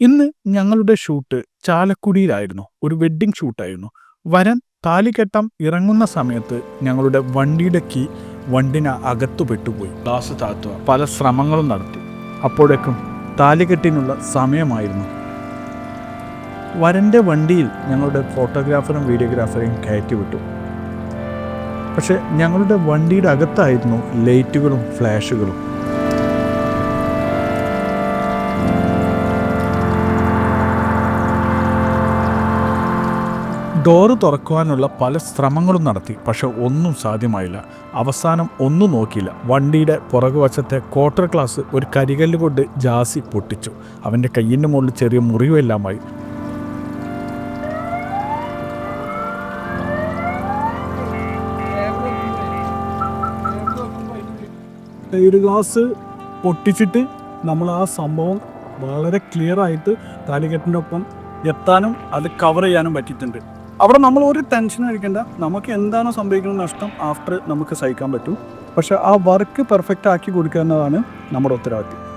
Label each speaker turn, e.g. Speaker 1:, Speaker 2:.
Speaker 1: ഇന്ന് ഞങ്ങളുടെ ഷൂട്ട് ചാലക്കുടിയിലായിരുന്നു. ഒരു വെഡ്ഡിംഗ് ഷൂട്ടായിരുന്നു വരൻ താലികെട്ടം ഇറങ്ങുന്ന സമയത്ത് ഞങ്ങളുടെ വണ്ടിയുടെ കീ വണ്ടിന് അകത്തു പെട്ടുപോയി. ഗ്ലാസ് താത്തുക പല ശ്രമങ്ങളും നടത്തി. അപ്പോഴേക്കും താലികെട്ടിനുള്ള സമയമായിരുന്നു. വരന്റെ വണ്ടിയിൽ ഞങ്ങളുടെ ഫോട്ടോഗ്രാഫറും വീഡിയോഗ്രാഫറെയും കയറ്റി വിട്ടു. പക്ഷെ ഞങ്ങളുടെ വണ്ടിയുടെ അകത്തായിരുന്നു ലൈറ്റുകളും ഫ്ലാഷുകളും ഡോറ് തുറക്കുവാനുള്ള പല ശ്രമങ്ങളും നടത്തി പക്ഷെ ഒന്നും സാധ്യമായില്ല. അവസാനം ഒന്നും നോക്കിയില്ല. വണ്ടിയുടെ പുറകുവശത്തെ ക്വാർട്ടർ ക്ലാസ് ഒരു കരികല്ല് കൊണ്ട് ജാസി പൊട്ടിച്ചു. അവന്റെ കയ്യിന്റെ മുകളിൽ ചെറിയ മുറിവെല്ലാമായി ഒരു ഗ്ലാസ് പൊട്ടിച്ചിട്ട് നമ്മൾ ആ സംഭവം വളരെ ക്ലിയർ ആയിട്ട് താലികെട്ടിന്റെ ഒപ്പം എത്താനും അത് കവർ ചെയ്യാനും പറ്റിയിട്ടുണ്ട്. അവിടെ നമ്മൾ ഒരു ടെൻഷൻ അടിക്കേണ്ട നമുക്ക് എന്താണോ സംഭവിക്കുന്ന നഷ്ടം ആഫ്റ്റർ നമുക്ക് സഹിക്കാൻ പറ്റും. പക്ഷെ ആ വർക്ക് പെർഫെക്റ്റ് ആക്കി കൊടുക്കുക എന്നതാണ് നമ്മുടെ ഉത്തരവാദിത്വം.